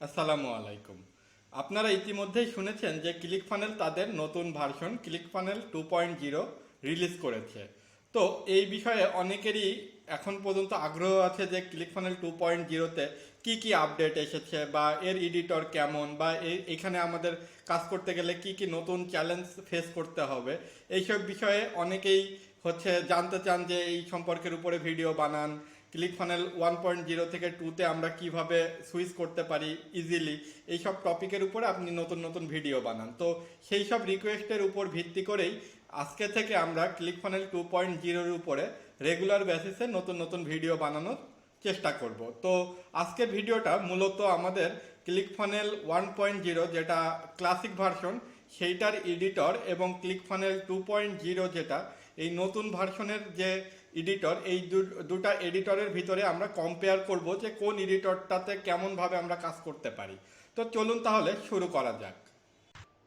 আসসালামু আলাইকুম। আপনারা ইতিমধ্যেই শুনেছেন যে ক্লিক ফানেল তাদের নতুন version click funnel two point zero release করেছে। তো এই বিষয়ে অনেকেরই এখন পর্যন্ত আগ্রহ আছে যে ক্লিক ফানেল টু পয়েন্ট জিরোতে কী কী আপডেট এসেছে বা এর এডিটর কেমন বা এখানে আমাদের কাজ করতে গেলে কি কি নতুন চ্যালেঞ্জ ফেস করতে হবে। এইসব বিষয়ে অনেকেই হচ্ছে জানতে চান যে এই সম্পর্কের উপরে ভিডিও বানান click funnel one point zero থেকে টুতে আমরা কীভাবে সুইচ করতে পারি ইজিলি এইসব টপিকের উপরে আপনি নতুন নতুন ভিডিও বানান। তো সেই সব রিকোয়েস্টের উপর ভিত্তি করেই আজকে থেকে আমরা ক্লিক ফানেল টু পয়েন্ট জিরোর উপরে রেগুলার বেসিসে নতুন নতুন ভিডিও বানানোর চেষ্টা করব। তো আজকের ভিডিওটা মূলত আমাদের click funnel one point zero যেটা ক্লাসিক ভার্সন সেইটার এডিটর এবং click funnel two point zero যেটা, এই নতুন ভার্সনের যে এডিটর এই দুটা এডিটরের ভিতরে আমরা কম্পেয়ার করব যে কোন এডিটরটাতে কেমনভাবে আমরা কাজ করতে পারি। তো চলুন তাহলে শুরু করা যাক।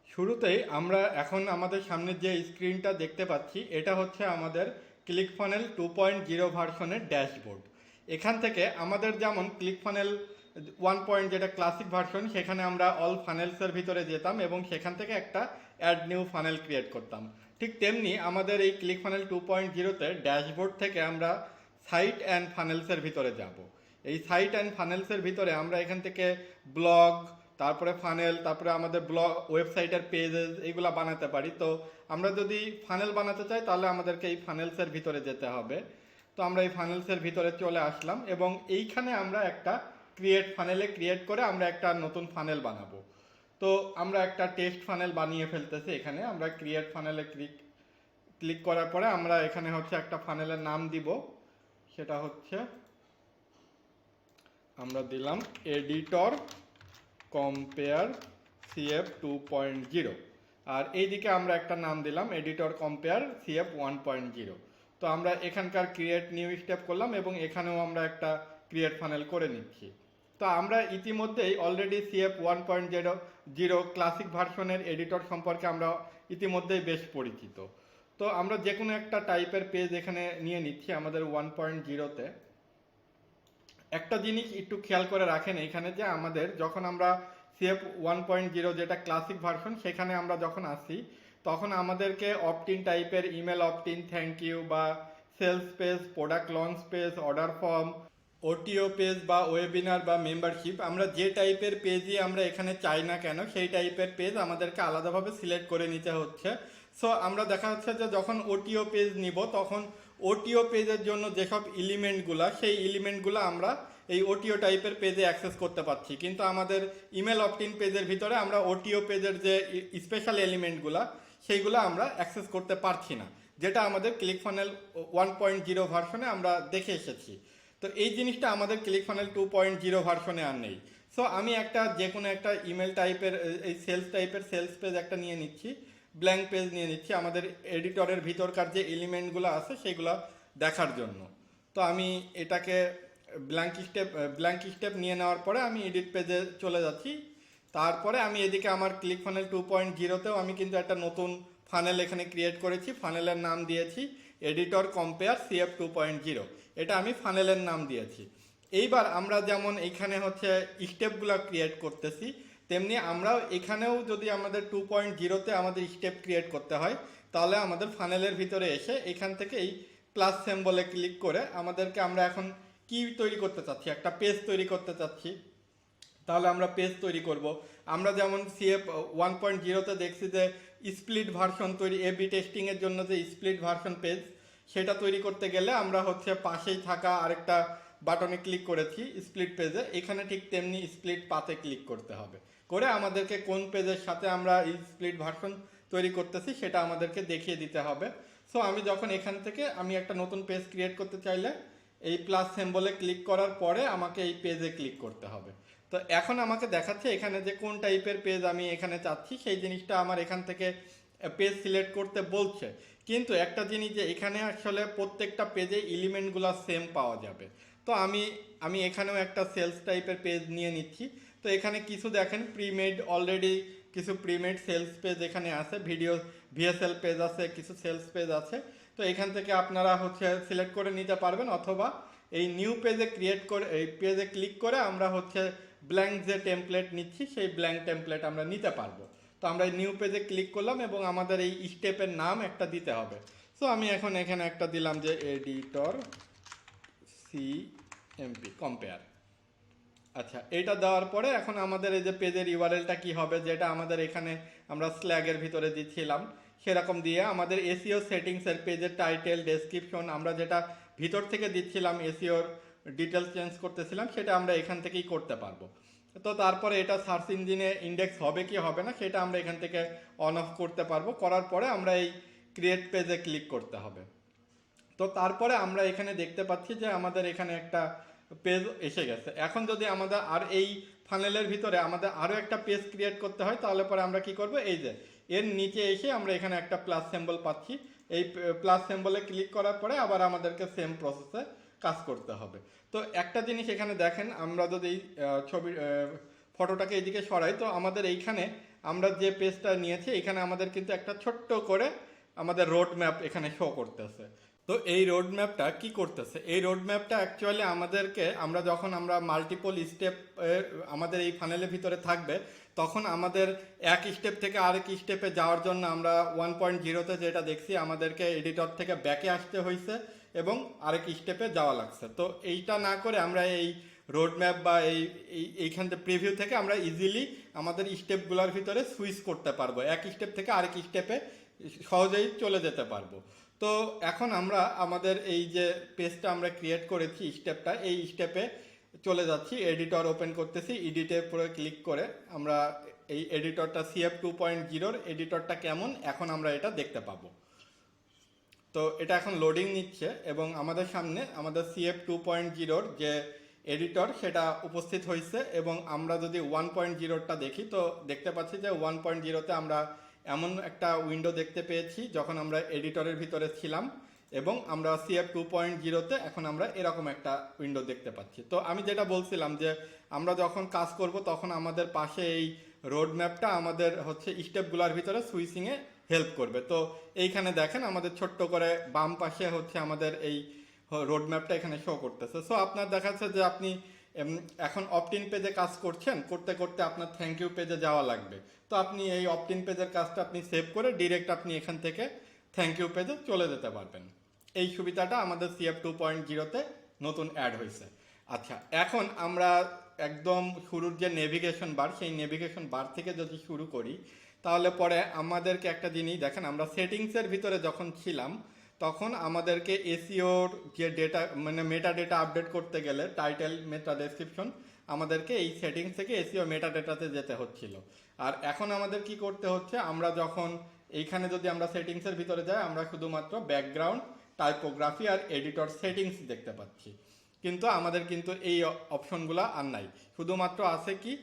শুরুতেই আমরা এখন আমাদের সামনে যে স্ক্রিনটা দেখতে পাচ্ছি, এটা হচ্ছে আমাদের click funnel two point zero ভার্সনের ড্যাশবোর্ড। এখান থেকে আমাদের যেমন ক্লিক ফানেল ওয়ান পয়েন্ট যেটা ক্লাসিক ভার্সন সেখানে আমরা অল ফানেলসের ভিতরে যেতাম এবং সেখান থেকে একটা অ্যাড নিউ ফানেল ক্রিয়েট করতাম। ঠিক তেমনি আমাদের এই ক্লিক ফানেল টু পয়েন্ট জিরোতে ড্যাশবোর্ড থেকে আমরা সাইট অ্যান্ড ফানেলসের ভিতরে যাব। এই সাইট অ্যান্ড ফানেলসের ভিতরে আমরা এখান থেকে ব্লগ তারপরে ফানেল তারপরে আমাদের ব্লগ ওয়েবসাইটের পেজেস এইগুলা বানাতে পারি। তো আমরা যদি ফানেল বানাতে চাই, তাহলে আমাদেরকে এই ফানেলসের ভিতরে যেতে হবে। তো আমরা এই ফানেলসের ভিতরে চলে আসলাম এবং এইখানে আমরা একটা ক্রিয়েট ফানেলে ক্রিয়েট করে আমরা একটা নতুন ফানেল বানাবো। তো আমরা একটা টেস্ট ফানেল বানিয়ে ফেলতেছি এখানে। আমরা ক্রিয়েট ফানেলে ক্লিক ক্লিক করার পরে আমরা এখানে হচ্ছে একটা ফানেলের নাম দিব। সেটা হচ্ছে, আমরা দিলাম editor compare CF two point zero আর এইদিকে আমরা একটা নাম দিলাম editor compare CF one point zero তো আমরা এখানকার ক্রিয়েট নিউ স্টেপ করলাম এবং এখানেও আমরা একটা ক্রিয়েট ফানেল করে নিচ্ছি। তো আমরা ইতিমধ্যেই already CF one point zero zero classic ভার্সনের এডিটর সম্পর্কে আমরা ইতিমধ্যেই বেশ পরিচিত। তো আমরা যে কোনো একটা টাইপের পেজ এখানে নিয়ে নিচ্ছি আমাদের ওয়ান পয়েন্ট জিরোতে একটা জিনিস একটু খেয়াল করে রাখেন এখানে যে আমাদের যখন আমরা সিএফ ওয়ান পয়েন্ট জিরো যেটা ক্লাসিক ভার্সন সেখানে আমরা যখন আসি, তখন আমাদেরকে অপটিন টাইপের ইমেল অপটিন থ্যাংক ইউ বা sales page product launch page order form OTO page বা ওয়েবিনার বা মেম্বারশিপ আমরা যে টাইপের পেজই আমরা এখানে চাই না কেন, সেই টাইপের পেজ আমাদেরকে আলাদাভাবে সিলেক্ট করে নিতে হচ্ছে। সো আমরা দেখা যাচ্ছে যে যখন ওটিও পেজ নিব, তখন ওটিও পেজের জন্য যেসব এলিমেন্টগুলো সেই এলিমেন্টগুলো আমরা এই ওটিও টাইপের পেজে অ্যাক্সেস করতে পারছি। কিন্তু আমাদের ইমেল অপটিন পেজের ভিতরে আমরা ওটিও পেজের যে স্পেশাল এলিমেন্টগুলো সেইগুলো আমরা অ্যাক্সেস করতে পারছি না। যেটা আমাদের click funnel one point zero ভার্সনে আমরা দেখে এসেছি। তো এই জিনিসটা আমাদের click funnel two point zero ভার্সনে আর নেই। সো আমি একটা যে কোনো একটা ইমেল টাইপের এই সেলস টাইপের সেলস পেজ একটা নিয়ে নিচ্ছি ব্ল্যাঙ্ক পেজ নিয়ে নিচ্ছি আমাদের এডিটরের ভিতরকার যে এলিমেন্টগুলো আছে সেগুলো দেখার জন্য। তো আমি এটাকে ব্ল্যাঙ্ক স্টেপ ব্ল্যাঙ্ক স্টেপ নিয়ে নেওয়ার পরে আমি এডিট পেজে চলে যাচ্ছি। তারপরে আমি এদিকে আমার ক্লিক ফানেল টু পয়েন্ট জিরোতেও আমি কিন্তু একটা নতুন ফানেল এখানে ক্রিয়েট করেছি। ফানেলের নাম দিয়েছি editor compare CF two point zero এটা আমি ফানেলের নাম দিয়েছি। এইবার আমরা যেমন এখানে হচ্ছে স্টেপগুলো ক্রিয়েট করতেছি, তেমনি আমরাও এখানেও যদি আমাদের টু পয়েন্ট জিরোতে আমাদের স্টেপ ক্রিয়েট করতে হয়, তাহলে আমাদের ফানেলের ভিতরে এসে এখান থেকে এই প্লাস সিম্বলে ক্লিক করে আমাদেরকে আমরা এখন কি তৈরি করতে চাচ্ছি? একটা পেজ তৈরি করতে চাচ্ছি। তাহলে আমরা পেজ তৈরি করব। আমরা যেমন সিএফ ওয়ান পয়েন্ট জিরোতে দেখছি যে স্প্লিট ভার্সন তৈরি এ বি টেস্টিংয়ের জন্য যে স্প্লিট ভার্সন পেজ সেটা তৈরি করতে গেলে আমরা হচ্ছে পাশেই থাকা আরেকটা বাটনে ক্লিক করেছি স্প্লিট পেজে এখানে ঠিক তেমনি স্প্লিট পাতে ক্লিক করতে হবে। করে আমাদেরকে কোন পেজের সাথে আমরা এই স্প্লিট ভার্সন তৈরি করতেছি সেটা আমাদেরকে দেখিয়ে দিতে হবে। সো আমি যখন এখান থেকে আমি একটা নতুন পেজ ক্রিয়েট করতে চাইলে, এই প্লাস সিম্বলে ক্লিক করার পরে আমাকে এই পেজে ক্লিক করতে হবে। তো এখন আমাকে দেখাচ্ছে এখানে যে কোন টাইপের পেজ আমি এখানে চাচ্ছি, সেই জিনিসটা আমার এখান থেকে পেজ সিলেক্ট করতে বলছে। কিন্তু একটা জিনিস যে এখানে আসলে প্রত্যেকটা পেজে এলিমেন্টগুলো সেম পাওয়া যাবে। তো আমি আমি এখানেও একটা সেলস টাইপের পেজ নিয়ে নিচ্ছি। তো এখানে কিছু দেখেন প্রিমেড অলরেডি কিছু প্রিমেড সেলস পেজ এখানে আছে ভিডিও ভিএসএল পেজ আছে, কিছু সেলস পেজ আছে। তো এখান থেকে আপনারা হচ্ছে সিলেক্ট করে নিতে পারবেন অথবা এই নিউ পেজে ক্রিয়েট করে, এই পেজে ক্লিক করে আমরা হচ্ছে ব্ল্যাঙ্ক যে টেমপ্লেট নিচ্ছি, সেই ব্ল্যাঙ্ক টেমপ্লেট আমরা নিতে পারব। তো আমরা এই নিউ পেজে ক্লিক করলাম এবং আমাদের এই স্টেপের নাম একটা দিতে হবে। সো আমি এখন এখানে একটা দিলাম যে এডিটর সি এমপি কম্পেয়ার আচ্ছা এটা দেওয়ার পরে এখন আমাদের এই যে পেজের ইউআরএলটা কি হবে, যেটা আমাদের এখানে আমরা স্ল্যাগের ভিতরে দিচ্ছিলাম সেরকম দিয়ে আমাদের এসিও সেটিংসের পেজের টাইটেল ডেসক্রিপশন আমরা যেটা ভিতর থেকে দিচ্ছিলাম এসিওর ডিটেলস চেঞ্জ করতেছিলাম, সেটা আমরা এখান থেকেই করতে পারব। তো তারপরে এটা সার্চ ইঞ্জিনে ইন্ডেক্স হবে কি হবে না, সেটা আমরা এখান থেকে অন অফ করতে পারব। করার পরে আমরা এই ক্রিয়েট পেজে ক্লিক করতে হবে। তো তারপরে আমরা এখানে দেখতে পাচ্ছি যে আমাদের এখানে একটা পেজ এসে গেছে। এখন যদি আমাদের আর এই ফানেলের ভিতরে আমাদের আরও একটা পেজ ক্রিয়েট করতে হয়, তাহলে পরে আমরা কি করব? এই যে, এর নিচে এসে আমরা এখানে একটা প্লাস সিম্বল পাচ্ছি। এই প্লাস সিম্বলে ক্লিক করার পরে আবার আমাদেরকে সেম প্রসেসে কাজ করতে হবে। তো একটা জিনিস এখানে দেখেন, আমরা যদি ছবি ফটোটাকে এইদিকে সরাই, তো আমাদের এইখানে আমরা যে পেজটা নিয়েছি, এখানে আমাদের কিন্তু একটা ছোট্ট করে আমাদের রোড ম্যাপ এখানে শো করতেছে। তো এই রোড ম্যাপটা কি করতেছে? এই রোড ম্যাপটা অ্যাকচুয়ালি আমাদেরকে, আমরা যখন আমরা মাল্টিপল স্টেপ আমাদের এই ফানেলের ভিতরে থাকবে, তখন আমাদের এক স্টেপ থেকে আরেক স্টেপে যাওয়ার জন্য আমরা ওয়ান পয়েন্ট জিরোতে যেটা দেখছি, আমাদেরকে এডিটর থেকে ব্যাকে আসতে হয়েছে এবং আরেক স্টেপে যাওয়া লাগছে। তো এইটা না করে আমরা এই রোড ম্যাপ বা এই, এই- এইখান থেকে প্রিভিউ থেকে আমরা ইজিলি আমাদের স্টেপগুলোর ভিতরে সুইচ করতে পারব। এক স্টেপ থেকে আরেক স্টেপে সহজেই চলে যেতে পারব। তো এখন আমরা আমাদের এই যে পেজটা আমরা ক্রিয়েট করেছি স্টেপটা এই স্টেপে চলে যাচ্ছি। এডিটর ওপেন করতেছি। এডিটের উপরে ক্লিক করে আমরা এই এডিটরটা সিএফ টু পয়েন্ট জিরোর এডিটরটা কেমন? এখন আমরা এটা দেখতে পাবো। তো এটা এখন লোডিং নিচ্ছে এবং আমাদের সামনে আমাদের সিএফ টু পয়েন্ট জিরোর যে এডিটর সেটা উপস্থিত হয়েছে এবং আমরা যদি ওয়ান পয়েন্ট জিরোরটা দেখি তো দেখতে পাচ্ছি যে ওয়ান পয়েন্ট জিরোতে আমরা এমন একটা উইন্ডো দেখতে পেয়েছি যখন আমরা এডিটরের ভিতরে ছিলাম এবং আমরা সিএফ টু পয়েন্ট জিরোতে এখন আমরা এরকম একটা উইন্ডো দেখতে পাচ্ছি। তো আমি যেটা বলছিলাম যে আমরা যখন কাজ করব তখন আমাদের পাশে এই রোড ম্যাপটা আমাদের হচ্ছে স্টেপগুলোর ভিতরে সুইচিংয়ে হেল্প করবে। তো এইখানে দেখেন আমাদের ছোট্ট করে বাম পাশে হচ্ছে আমাদের এই রোড ম্যাপটা এখানে শো করতেছে। সো আপনার দেখাচ্ছে যে আপনি এখন অপটিন পেজে কাজ করছেন, করতে করতে আপনার থ্যাংক ইউ পেজে যাওয়া লাগবে। তো আপনি এই অপটিন পেজের কাজটা আপনি সেভ করে ডিরেক্ট আপনি এখান থেকে থ্যাংক ইউ পেজে চলে যেতে পারবেন। এই সুবিধাটা আমাদের সিএফ টু পয়েন্ট জিরোতে নতুন অ্যাড হয়েছে। আচ্ছা এখন আমরা একদম শুরুর যে নেভিগেশন বার সেই নেভিগেশন বার থেকে যদি শুরু করি তাহলে পরে আমাদেরকে একটা জিনিস দেখেন, আমরা সেটিংসের ভিতরে যখন ছিলাম, তখন আমাদেরকে এসিওর যে ডেটা মানে মেটা ডেটা আপডেট করতে গেলে টাইটেল মেটা ডেসক্রিপশন আমাদেরকে এই সেটিংস থেকে এসিও মেটা ডেটাতে যেতে হচ্ছিল। আর এখন আমাদের কি করতে হচ্ছে, আমরা যখন এইখানে যদি আমরা সেটিংসের ভিতরে যাই, আমরা শুধুমাত্র ব্যাকগ্রাউন্ড টাইপোগ্রাফি আর এডিটর সেটিংস দেখতে পাচ্ছি। কিন্তু আমাদের কিন্তু এই অপশনগুলো আর নাই। শুধুমাত্র আছে কি,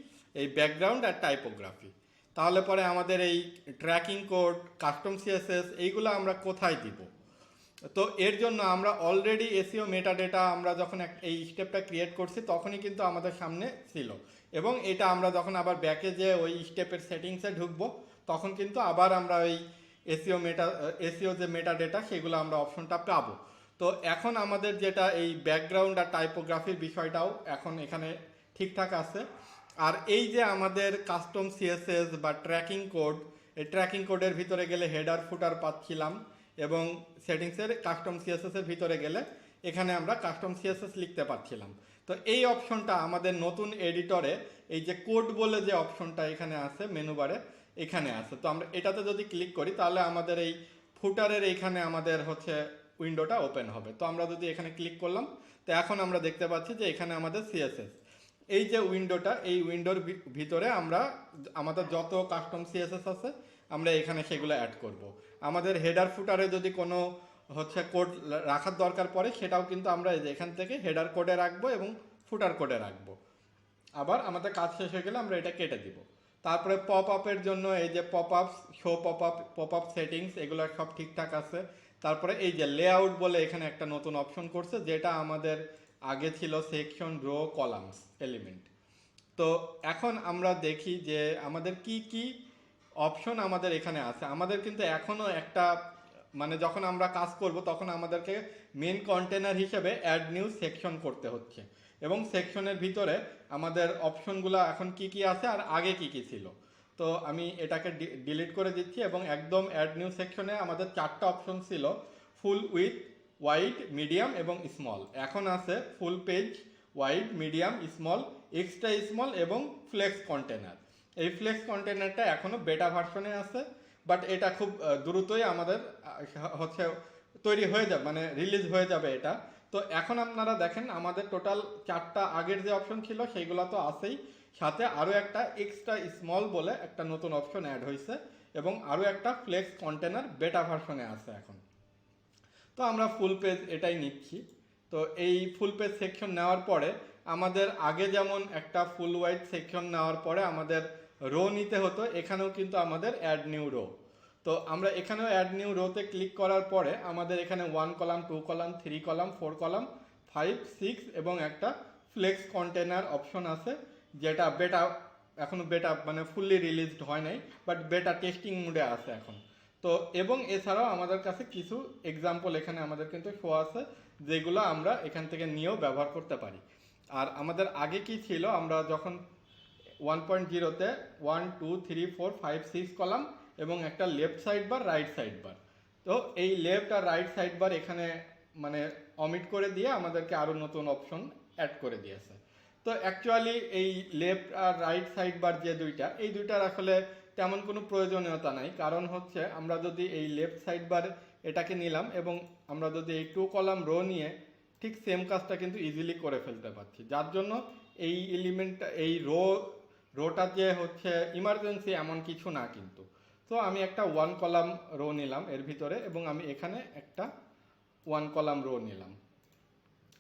এই ব্যাকগ্রাউন্ড আর টাইপোগ্রাফি তাহলে পরে আমাদের এই ট্র্যাকিং কোড কাস্টম সিএসএস এইগুলো আমরা কোথায় দিব? তো এর জন্য আমরা অলরেডি এসিও মেটা ডেটা আমরা যখন এই স্টেপটা ক্রিয়েট করছি, তখনই কিন্তু আমাদের সামনে ছিল। এবং এটা আমরা যখন আবার ব্যাকে যে ওই স্টেপের সেটিংসে ঢুকবো, তখন কিন্তু আবার আমরা ওই এসিও মেটা এসিও যে মেটা ডেটা সেগুলো আমরা অপশনটা পাবো। তো এখন আমাদের যেটা এই ব্যাকগ্রাউন্ড আর টাইপোগ্রাফির বিষয়টাও এখন এখানে ঠিকঠাক আছে। আর এই যে আমাদের কাস্টম সিএসএস বা ট্র্যাকিং কোড এই ট্র্যাকিং কোডের ভিতরে গেলে হেডার ফুটার পাচ্ছিলাম এবং সেটিংসের কাস্টম সিএসএস এর ভিতরে গেলে এখানে আমরা কাস্টম সিএসএস লিখতে পারছিলাম। তো এই অপশনটা আমাদের নতুন এডিটরে এই যে কোড বলে যে অপশনটা এখানে আছে মেনু বারে এখানে আছে। তো আমরা এটাতে যদি ক্লিক করি, তাহলে আমাদের এই ফুটারের এইখানে আমাদের হচ্ছে উইন্ডোটা ওপেন হবে। তো আমরা যদি এখানে ক্লিক করলাম, তো এখন আমরা দেখতে পাচ্ছি যে এখানে আমাদের সিএসএস এই যে উইন্ডোটা এই উইন্ডোর ভিতরে আমরা আমাদের যত কাস্টম সিএসএস আছে, আমরা এখানে সেগুলো অ্যাড করব। আমাদের হেডার ফুটারে যদি কোনো হচ্ছে কোড রাখার দরকার পড়ে, সেটাও কিন্তু আমরা এখান থেকে হেডার কোডে রাখব এবং ফুটার কোডে রাখব। আবার আমাদের কাজ শেষ হয়ে গেলে আমরা এটা কেটে দিব। তারপরে পপ আপের জন্য এই যে pop up show pop up pop up settings এগুলো সব ঠিকঠাক আছে। তারপরে এই যে লেআউট বলে এখানে একটা নতুন অপশন করছে, যেটা আমাদের আগে ছিল সেকশন রো কলামস এলিমেন্ট। তো এখন আমরা দেখি যে আমাদের কি কি অপশন আমাদের এখানে আছে। আমাদের কিন্তু এখনও একটা মানে যখন আমরা কাজ করব তখন আমাদেরকে মেন কন্টেনার হিসেবে অ্যাড নিউ সেকশন করতে হচ্ছে। এবং সেকশনের ভিতরে আমাদের অপশনগুলো এখন কি কি আছে আর আগে কি কি ছিল। তো আমি এটাকে ডিলিট করে দিচ্ছি এবং একদম অ্যাড নিউ সেকশনে আমাদের চারটা অপশন ছিল ফুল উইথ ওয়াইড মিডিয়াম এবং স্মল এখন আছে full page wide medium small extra small এবং ফ্লেক্স কন্টেনার এই ফ্লেক্স কন্টেনারটা এখনও বেটা ভার্সনে আছে বাট এটা খুব দ্রুতই আমাদের হচ্ছে তৈরি হয়ে যাবে মানে রিলিজ হয়ে যাবে এটা। তো এখন আপনারা দেখেন, আমাদের টোটাল চারটা আগের যে অপশন ছিল, সেইগুলো তো আছেই। সাথে আরও একটা এক্সট্রা স্মল বলে একটা নতুন অপশন অ্যাড হয়েছে এবং আরও একটা ফ্লেক্স কন্টেনার বেটা ভার্সনে আছে এখন। তো আমরা ফুল পেজ এটাই নিচ্ছি। তো এই ফুল পেজ সেকশন নেওয়ার পরে আমাদের আগে যেমন একটা ফুল ওয়াইড সেকশন নেওয়ার পরে আমাদের রো নিতে হতো, এখানেও কিন্তু আমাদের অ্যাড নিউ রো তো আমরা এখানেও অ্যাড নিউ রোতে ক্লিক করার পরে আমাদের এখানে one column two column three column four column five six এবং একটা ফ্লেক্স কন্টেনার অপশন আছে, যেটা বেটা এখনও বেটা মানে ফুললি রিলিজড হয় নাই বাট বেটা টেস্টিং মুডে আছে এখন। তো এবং এছাড়াও আমাদের কাছে কিছু এক্সাম্পল এখানে আমাদের কিন্তু শো আছে, যেগুলো আমরা এখান থেকে নিয়েও ব্যবহার করতে পারি। আর আমাদের আগে কি ছিল, আমরা যখন ওয়ান পয়েন্ট জিরোতে one two three four five six column এবং একটা left side bar right side bar তো এই লেফট আর রাইট সাইড বার এখানে মানে অমিট করে দিয়ে আমাদেরকে আরও নতুন অপশন অ্যাড করে দিয়েছে। তো অ্যাকচুয়ালি এই লেফট আর রাইট সাইড বার যে দুইটা, এই দুইটার আসলে তেমন কোনো প্রয়োজনীয়তা নাই। কারণ হচ্ছে আমরা যদি এই লেফট সাইড বার এটাকে নিলাম এবং আমরা যদি এই টু কলাম রো নিয়ে ঠিক সেম কাজটা কিন্তু ইজিলি করে ফেলতে পারছি। যার জন্য এই এলিমেন্টটা এই রো রোটা যে হচ্ছে ইমার্জেন্সি এমন কিছু না কিন্তু। তো আমি একটা ওয়ান কলাম রো নিলাম এর ভিতরে এবং আমি এখানে একটা ওয়ান কলাম রো নিলাম।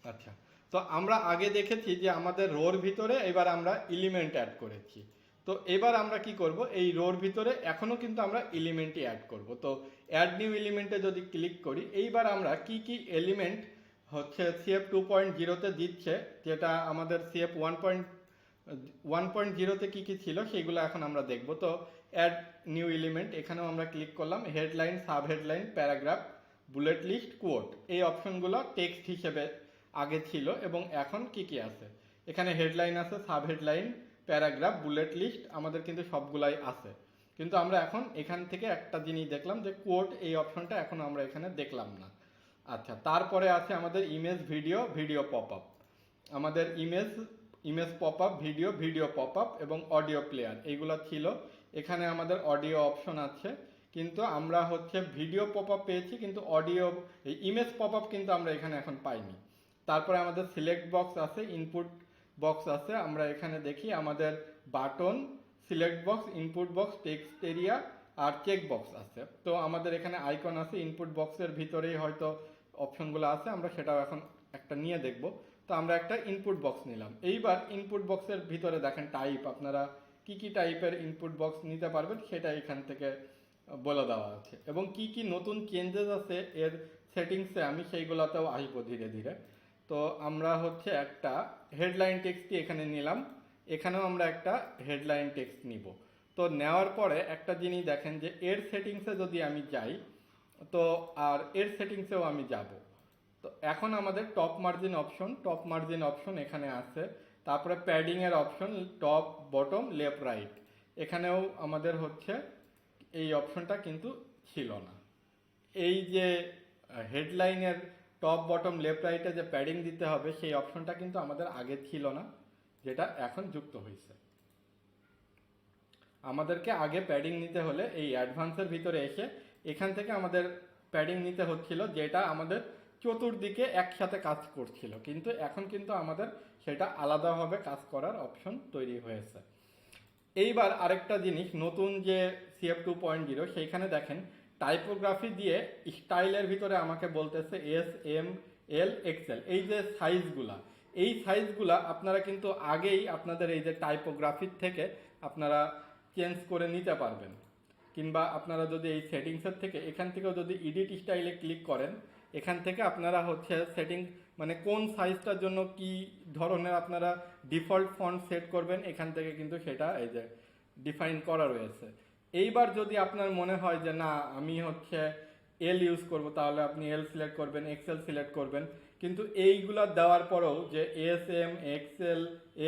আচ্ছা। তো আমরা আগে দেখেছি যে আমাদের রোর ভিতরে এবার আমরা এলিমেন্ট অ্যাড করেছি। তো এবার আমরা কি করব? এই রোর ভিতরে এখনও কিন্তু আমরা এলিমেন্টই অ্যাড করব। তো অ্যাড নিউ এলিমেন্টে যদি ক্লিক করি, এইবার আমরা কি কি এলিমেন্ট হচ্ছে সিএফ টু পয়েন্ট জিরোতে দিচ্ছে, যেটা আমাদের CF one point one point জিরোতে কী কী ছিল সেগুলো এখন আমরা দেখব। তো অ্যাড নিউ এলিমেন্ট এখানেও আমরা ক্লিক করলাম headline sub headline paragraph bullet list code এই অপশনগুলো টেক্সট হিসেবে আগে ছিল এবং এখন কি কি আছে? এখানে হেডলাইন আছে sub headline paragraph, bullet list আমাদের কিন্তু সবগুলাই আছে। কিন্তু আমরা এখন এখান থেকে একটা জিনিস দেখলাম যে কোড এই অপশনটা এখন আমরা এখানে দেখলাম না। আচ্ছা তারপরে আছে আমাদের image video video pop up আমাদের image image pop up video video pop up এবং অডিও প্লেয়ার, এইগুলো ছিল। এখানে আমাদের অডিও অপশন আছে। কিন্তু আমরা হচ্ছে ভিডিও পপ আপ পেয়েছি, কিন্তু অডিও, এই ইমেজ পপ আপ কিন্তু আমরা এখানে এখন পাইনি। তারপরে আমাদের সিলেক্ট বক্স আছে, ইনপুট বক্স আছে। আমরা এখানে দেখি আমাদের button select box input box text area আর চেক বক্স আছে। তো আমাদের এখানে আইকন আছে ইনপুট বক্সের ভিতরেই হয়তো অপশনগুলো আছে, আমরা সেটাও এখন একটা নিয়ে দেখব। তো আমরা একটা ইনপুট বক্স নিলাম। এইবার ইনপুট বক্সের ভিতরে দেখেন টাইপ আপনারা কি কি টাইপের ইনপুট বক্স নিতে পারবেন সেটা এখান থেকে বলে দেওয়া আছে। এবং কি কি নতুন চেঞ্জেস আছে এর সেটিংসে আমি সেইগুলোতেও আসব ধীরে ধীরে। তো আমরা হচ্ছে একটা হেডলাইন টেক্সটই এখানে নিলাম। এখানেও আমরা একটা হেডলাইন টেক্সট নিব। তো নেওয়ার পরে একটা জিনিস দেখেন যে, এর সেটিংসে যদি আমি যাই, তো আর এর সেটিংসেও আমি যাব। তো এখন আমাদের top margin option top margin option এখানে আছে। তারপরে প্যাডিংয়ের option top bottom left right এখানেও আমাদের হচ্ছে এই অপশনটা কিন্তু ছিল না। এই যে হেডলাইনের টপ বটম লেফট রাইটে যে প্যাডিং দিতে হবে, সেই অপশনটা কিন্তু আমাদের আগে ছিল না, যেটা এখন যুক্ত হয়েছে। আমাদেরকে আগে প্যাডিং নিতে হলে এই অ্যাডভান্সের ভিতরে এসে এখান থেকে আমাদের প্যাডিং নিতে হচ্ছিল, যেটা আমাদের চতুর্দিকে একসাথে কাজ করছিল। কিন্তু এখন কিন্তু আমাদের সেটা আলাদাভাবে কাজ করার অপশন তৈরি হয়েছে। এইবার আরেকটা জিনিস, নতুন যে সিএফ টু পয়েন্ট জিরো সেইখানে দেখেন টাইপোগ্রাফি দিয়ে স্টাইলের ভিতরে আমাকে বলতেছে এস এম এল এক্সেল এই যে সাইজগুলা এই সাইজগুলা আপনারা কিন্তু আগেই আপনাদের এই যে টাইপোগ্রাফির থেকে আপনারা চেঞ্জ করে নিতে পারবেন। কিংবা আপনারা যদি এই সেটিংসের থেকে, এখান থেকেও যদি এডিট স্টাইলে ক্লিক করেন, এখান থেকে আপনারা হচ্ছে সেটিং মানে কোন সাইজটার জন্য কি ধরনের আপনারা ডিফল্ট ফন্ট সেট করবেন, এখান থেকে কিন্তু সেটা এই যে ডিফাইন করা রয়েছে। এইবার যদি আপনার মনে হয় যে না, আমি হচ্ছে এল ইউজ করব, তাহলে আপনি এল সিলেক্ট করবেন এক্সেল সিলেক্ট করবেন। কিন্তু এইগুলা দেওয়ার পরেও যে এস এম এক্সেল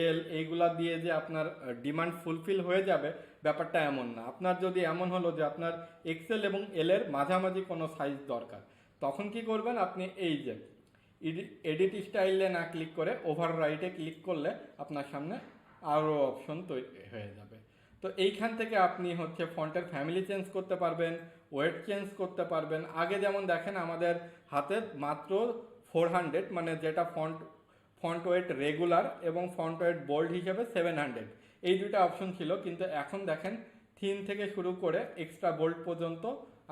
এল এইগুলা দিয়ে যে আপনার ডিমান্ড ফুলফিল হয়ে যাবে, ব্যাপারটা এমন না। আপনার যদি এমন হলো যে আপনার এক্সেল এবং এল এর মাঝামাঝি কোনো সাইজ দরকার, তখন কি করবেন আপনি এই যে এডিট স্টাইলে না ক্লিক করে ওভার রাইটে ক্লিক করলে আপনার সামনে আরও অপশন তৈরি হয়ে যাবে। তো এইখান থেকে আপনি হচ্ছে ফন্টের ফ্যামিলি চেঞ্জ করতে পারবেন ওয়েট চেঞ্জ করতে পারবেন। আগে যেমন দেখেন আমাদের হাতে মাত্র ফোর হান্ড্রেড মানে যেটা ফন্ট ফন্ট ওয়েট রেগুলার এবং ফন্ট ওয়েট বোল্ড হিসেবে সেভেন হান্ড্রেড এই দুইটা অপশন ছিল, কিন্তু এখন দেখেন থিন থেকে শুরু করে এক্সট্রা বোল্ড পর্যন্ত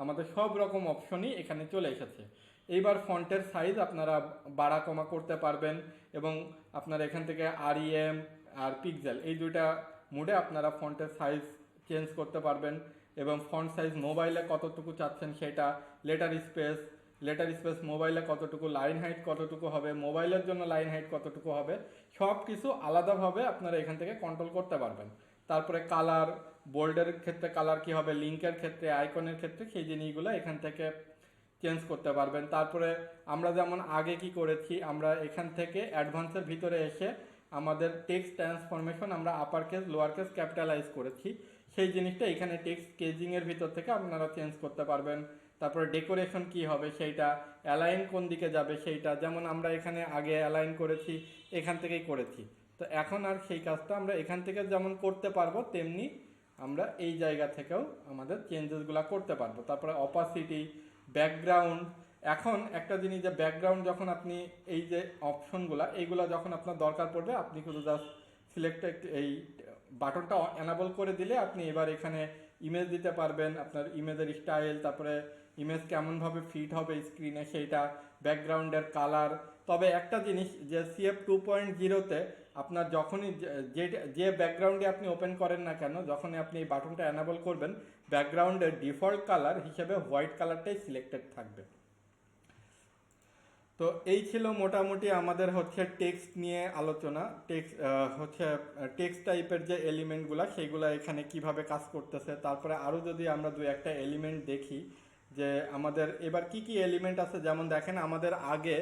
আমাদের সব রকম অপশনই এখানে চলে এসেছে। এইবার ফন্টের সাইজ আপনারা বাড়া কমা করতে পারবেন এবং আপনারা এখান থেকে আর আরইএম আর পিক্সেল এই দুইটা মোডে আপনারা ফন্টের সাইজ চেঞ্জ করতে পারবেন এবং ফন্ট সাইজ মোবাইলে কতটুকু চাচ্ছেন সেটা লেটার স্পেস লেটার স্পেস মোবাইলে কতটুকু লাইন হাইট কতটুকু হবে মোবাইলের জন্য লাইন হাইট কতটুকু হবে সব কিছু আলাদাভাবে আপনারা এখান থেকে কন্ট্রোল করতে পারবেন। তারপরে কালার বোল্ডের ক্ষেত্রে কালার কি হবে লিঙ্কের ক্ষেত্রে আইকনের ক্ষেত্রে সেই জিনিসগুলো এখান থেকে চেঞ্জ করতে পারবেন। তারপরে আমরা যেমন আগে কি করেছি, আমরা এখান থেকে অ্যাডভান্সের ভিতরে এসে আমাদের টেক্সট ট্রান্সফরমেশন আমরা upper case lower case capitalize করেছি। সেই জিনিসটা এখানে টেক্সট কেজিং এর ভিতর থেকে আপনারা চেঞ্জ করতে পারবেন। তারপরে ডেকোরেশন কি হবে সেইটা অ্যালাইন কোন দিকে যাবে সেইটা, যেমন আমরা এখানে আগে অ্যালাইন করেছি, এখান থেকেই করেছি। তো এখন আর সেই কাজটা আমরা এখান থেকে যেমন করতে পারব, তেমনি আমরা এই জায়গা থেকেও আমাদের চেঞ্জেসগুলো করতে পারব। তারপরে অপাসিটি ব্যাকগ্রাউন্ড এখন একটা জিনিস যে ব্যাকগ্রাউন্ড যখন আপনি এই যে অপশনগুলো এইগুলো যখন আপনার দরকার পড়বে, আপনি শুধু জাস্ট সিলেক্ট এই বাটনটা অ্যানাবল করে দিলে আপনি এবার এখানে ইমেজ দিতে পারবেন। আপনার ইমেজের স্টাইল তারপরে ইমেজ কেমনভাবে ফিট হবে স্ক্রিনে সেইটা ব্যাকগ্রাউন্ডের কালার তবে একটা জিনিস যে সিএফ টু পয়েন্ট জিরোতে আপনার যখনই যে- যে ব্যাকগ্রাউন্ডে আপনি ওপেন করেন না কেন, যখনই আপনি এই বাটনটা এনাবল করবেন ব্যাকগ্রাউন্ডের ডিফল্ট কালার হিসেবে হোয়াইট কালারটাই সিলেক্টেড থাকবে। তো এই ছিল মোটামুটি আমাদের হচ্ছে টেক্সট নিয়ে আলোচনা। টেক্সট হচ্ছে টেক্সট টাইপের যে এলিমেন্টগুলো সেইগুলো এখানে কীভাবে কাজ করতেছে, তারপরে আরও যদি আমরা দু একটা এলিমেন্ট দেখি, যে আমাদের এবার কি কি এলিমেন্ট আছে, যেমন দেখেন আমাদের আগে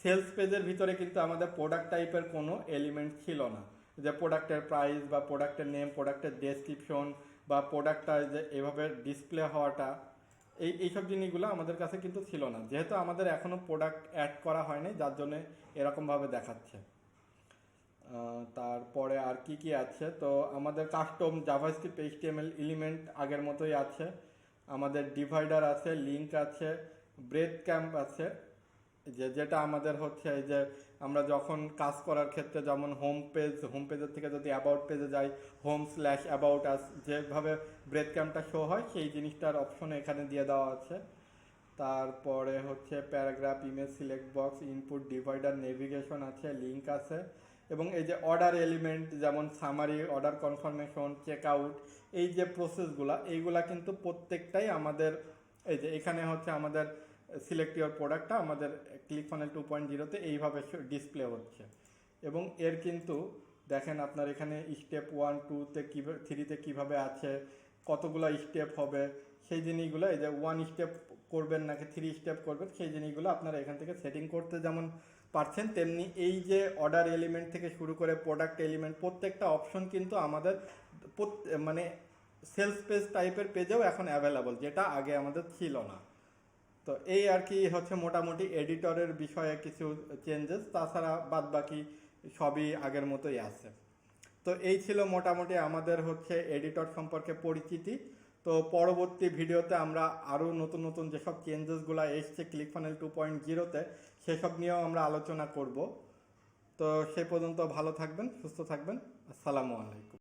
সেলস পেজের ভিতরে কিন্তু আমাদের প্রোডাক্ট টাইপের কোনো এলিমেন্ট ছিল না। যে প্রোডাক্টের প্রাইস বা প্রোডাক্টের নেম প্রোডাক্টের ডেসক্রিপশন বা প্রোডাক্টটা যে এভাবে ডিসপ্লে হওয়াটা এই, এইসব জিনিসগুলো আমাদের কাছে কিন্তু ছিল না। যেহেতু আমাদের এখনও প্রোডাক্ট অ্যাড করা হয়নি, যার জন্যে এরকমভাবে দেখাচ্ছে। তারপরে আর কি কি আছে? তো আমাদের কাস্টম জাভাস্ক্রিপ্ট এইচটিএমএল এলিমেন্ট আগের মতোই আছে। আমাদের ডিভাইডার আছে লিংক আছে ব্রেথ ক্যাম্প আছে। যে, যেটা আমাদের হচ্ছে এই যে আমরা যখন কাজ করার ক্ষেত্রে যেমন হোম পেজ হোম পেজের থেকে যদি অ্যাবাউট পেজে যাই হোম স্ল্যাশ অ্যাবাউট আস যেভাবে ব্রেড ক্যাম্পটা শো হয়, সেই জিনিসটার অপশন এখানে দিয়ে দেওয়া আছে। তারপরে হচ্ছে paragraph image select box input divider navigation আছে লিঙ্ক আছে। এবং এই যে অর্ডার এলিমেন্ট যেমন summary order confirmation check out এই যে প্রসেসগুলা এইগুলা কিন্তু প্রত্যেকটাই আমাদের, এই যে এখানে হচ্ছে আমাদের সিলেক্ট ইউর প্রোডাক্টটা আমাদের ক্লিক ফানেল টু পয়েন্ট জিরোতে এইভাবে ডিসপ্লে হচ্ছে। এবং এর কিন্তু দেখেন আপনার এখানে স্টেপ ওয়ান টুতে কীভাবে থ্রিতে কীভাবে আছে, কতগুলো স্টেপ হবে, সেই জিনিসগুলো এই যে ওয়ান স্টেপ করবেন নাকি থ্রি স্টেপ করবেন, সেই জিনিসগুলো আপনারা এখান থেকে সেটিং করতে যেমন পারছেন, তেমনি এই যে অর্ডার এলিমেন্ট থেকে শুরু করে প্রোডাক্ট এলিমেন্ট প্রত্যেকটা অপশন কিন্তু আমাদের মানে সেলস পেজ টাইপের পেজেও এখন অ্যাভেলেবল যেটা আগে আমাদের ছিল না। তো এই আর কি হচ্ছে মোটামুটি এডিটরের বিষয়ে কিছু চেঞ্জেস তাছাড়া বাদ বাকি সবই আগের মতোই আছে। তো এই ছিল মোটামুটি আমাদের হচ্ছে এডিটর সম্পর্কে পরিচিতি। তো পরবর্তী ভিডিওতে আমরা আরও নতুন নতুন যেসব চেঞ্জেসগুলো এসছে ক্লিক ফানেল টু পয়েন্ট জিরোতে সেসব নিয়েও আমরা আলোচনা করব। তো সে পর্যন্ত ভালো থাকবেন, সুস্থ থাকবেন। আসসালামু আলাইকুম।